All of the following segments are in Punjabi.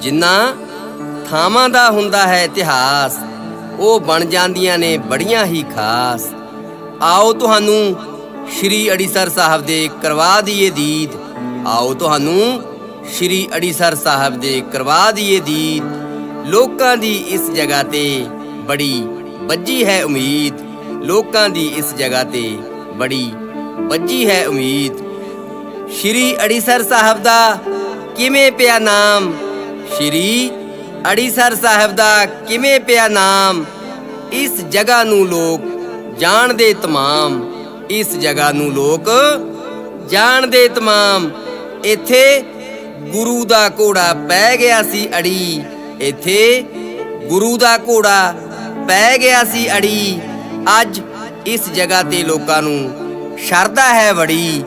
ਜਿਨ੍ਹਾਂ ਥਾਵਾਂ ਦਾ ਹੁੰਦਾ ਹੈ ਇਤਿਹਾਸ, ਉਹ ਬਣ ਜਾਂਦੀਆਂ ਨੇ ਬੜੀਆਂ ਹੀ ਖਾਸ। ਆਓ ਤੁਹਾਨੂੰ ਸ਼੍ਰੀ ਅੜੀਸਰ ਸਾਹਿਬ ਦੇ ਕਰਵਾ ਦਈਏ ਦੀਦ। ਆਓ ਤੁਹਾਨੂੰ ਸ਼੍ਰੀ ਅੜੀਸਰ ਸਾਹਿਬ ਦੇ ਕਰਵਾ ਦਈਏ ਦੀਦ। ਲੋਕਾਂ ਦੀ ਇਸ ਜਗ੍ਹਾ ਤੇ ਬੜੀ ਵੱਜੀ ਹੈ ਉਮੀਦ। ਲੋਕਾਂ ਦੀ ਇਸ ਜਗ੍ਹਾ ਤੇ ਬੜੀ ਵੱਜੀ ਹੈ ਉਮੀਦ। ਸ਼੍ਰੀ ਅੜੀਸਰ ਸਾਹਿਬ ਦਾ ਕਿਵੇਂ ਪਿਆ ਨਾਮ? ਸ਼੍ਰੀ ਅੜੀਸਰ ਸਾਹਿਬ ਦਾ ਕਿਵੇਂ ਪਿਆ ਨਾਮ? ਇਸ ਜਗ੍ਹਾ ਨੂੰ ਲੋਕ ਜਾਣਦੇ ਤਮਾਮ। ਇਸ ਜਗ੍ਹਾ ਨੂੰ ਲੋਕ ਜਾਣਦੇ ਤਮਾਮ। ਇੱਥੇ ਗੁਰੂ ਦਾ ਘੋੜਾ ਪੈ ਗਿਆ ਸੀ ਅੜੀ। ਇੱਥੇ ਗੁਰੂ ਦਾ ਘੋੜਾ ਪੈ ਗਿਆ ਸੀ ਅੜੀ। ਅੱਜ ਇਸ ਜਗ੍ਹਾ ਤੇ ਲੋਕਾਂ ਨੂੰ ਸ਼ਰਧਾ ਹੈ ਬੜੀ।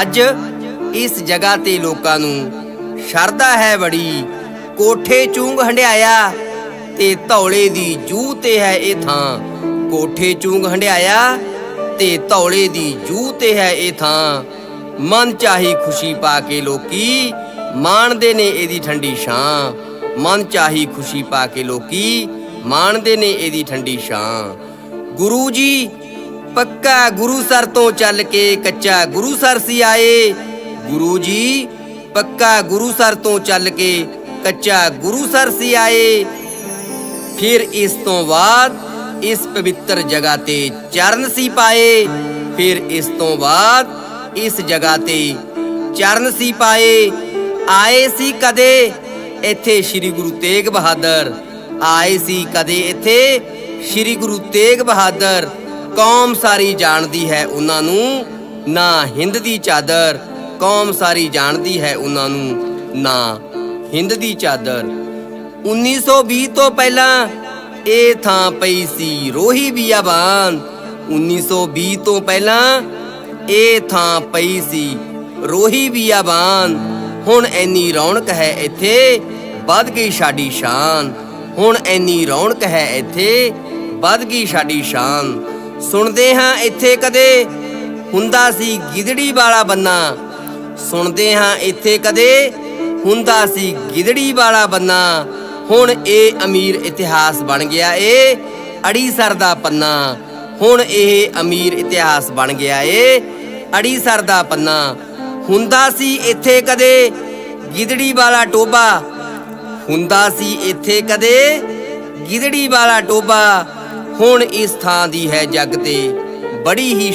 ਅੱਜ ਇਸ ਜਗ੍ਹਾ ਤੇ ਲੋਕਾਂ ਨੂੰ ਸ਼ਰਧਾ ਹੈ ਬੜੀ। ਕੋਠੇ ਚੂੰਗ ਹੰਡਿਆਇਆ, ਤੇ ਧੌਲੇ ਦੀ ਜੂ ਤੇ ਹੈ ਇਹ ਥਾਂ। ਕੋਠੇ ਚੂੰਗ ਹੰਡਿਆਇਆ, ਤੇ ਧੌਲੇ ਦੀ ਜੂਹ ਤੇ ਹੈ ਇਹ ਥਾਂ। ਮਨ ਚਾਹੀ ਖੁਸ਼ੀ ਪਾ ਕੇ ਲੋਕੀ ਮਾਣਦੇ ਨੇ ਇਹਦੀ ਠੰਡੀ ਛਾਂ। ਮਨ ਚਾਹੀ ਖੁਸ਼ੀ ਪਾ ਕੇ ਲੋਕੀ ਮਾਣਦੇ ਨੇ ਇਹਦੀ ਠੰਡੀ ਛਾਂ। ਗੁਰੂ ਜੀ, ਪੱਕਾ ਗੁਰੂ ਸਰ ਤੋਂ ਚੱਲ ਕੇ ਕੱਚਾ ਗੁਰੂ ਸਰ ਸੀ ਆਏ। ਗੁਰੂ ਜੀ, ਪੱਕਾ ਗੁਰੂ ਸਰ ਤੋਂ ਚੱਲ ਕੇ ਕੱਚਾ ਗੁਰੂ ਸਰ ਸੀ ਆਏ। ਫਿਰ ਇਸ ਤੋਂ ਬਾਅਦ ਇਸ ਪਵਿੱਤਰ ਜਗ੍ਹਾ ਤੇ ਚਰਨ ਸੀ ਪਾਏ। ਫਿਰ ਇਸ ਤੋਂ ਬਾਅਦ ਇਸ ਜਗ੍ਹਾ ਤੇ ਚਰਨ ਸੀ ਪਾਏ। ਆਏ ਸੀ ਕਦੇ ਇੱਥੇ ਸ੍ਰੀ ਗੁਰੂ ਤੇਗ ਬਹਾਦਰ? ਆਏ ਸੀ ਕਦੇ ਇੱਥੇ ਸ੍ਰੀ ਗੁਰੂ ਤੇਗ ਬਹਾਦਰ? ਕੌਮ ਸਾਰੀ ਜਾਣਦੀ ਹੈ ਉਹਨਾਂ ਨੂੰ, ਨਾ ਹਿੰਦ ਦੀ ਚਾਦਰ। ਕੌਮ ਸਾਰੀ ਜਾਣਦੀ ਹੈ ਉਹਨਾਂ ਨੂੰ, ਨਾ ਹਿੰਦ ਦੀ ਚਾਦਰ। 1920 ਤੋਂ ਪਹਿਲਾਂ ਇਹ ਥਾਂ ਪਈ ਸੀ ਰੋਹੀ ਬੀਆਬਾਨ। 1920 ਤੋਂ ਪਹਿਲਾਂ ਇਹ ਥਾਂ ਪਈ ਸੀ ਰੋਹੀ ਬੀਆਬਾਨ। ਹੁਣ ਐਨੀ ਰੌਣਕ ਹੈ ਇੱਥੇ, ਵੱਧ ਗਈ ਸਾਡੀ ਸ਼ਾਨ। ਹੁਣ ਐਨੀ ਰੌਣਕ ਹੈ ਇੱਥੇ, ਵੱਧ ਗਈ ਸਾਡੀ ਸ਼ਾਨ। ਸੁਣਦੇ ਹਾਂ ਇੱਥੇ ਕਦੇ ਹੁੰਦਾ ਸੀ ਗਿਦੜੀ ਵਾਲਾ ਬੰਨਾ। ਸੁਣਦੇ ਹਾਂ ਇੱਥੇ ਕਦੇ ਹੁੰਦਾ ਸੀ ਗਿਦੜੀ ਵਾਲਾ ਬੰਨਾ। ਹੁਣ ਇਹ ਅਮੀਰ ਇਤਿਹਾਸ ਬਣ ਗਿਆ ਏ, ਅੜੀਸਰ ਦਾ ਪੰਨਾ। ਹੁਣ ਇਹ ਅਮੀਰ ਇਤਿਹਾਸ ਬਣ ਗਿਆ ਏ, ਅੜੀਸਰ ਦਾ ਪੰਨਾ। ਹੁੰਦਾ ਸੀ ਇੱਥੇ ਕਦੇ ਗਿਦੜੀ ਵਾਲਾ ਟੋਬਾ। ਹੁੰਦਾ ਸੀ ਇੱਥੇ ਕਦੇ ਗਿਦੜੀ ਵਾਲਾ ਟੋਬਾ। ਹੁਣ ਇਸ ਥਾਂ ਦੀ ਹੈ ਜੱਗ ਤੇ ਬੜੀ ਹੀ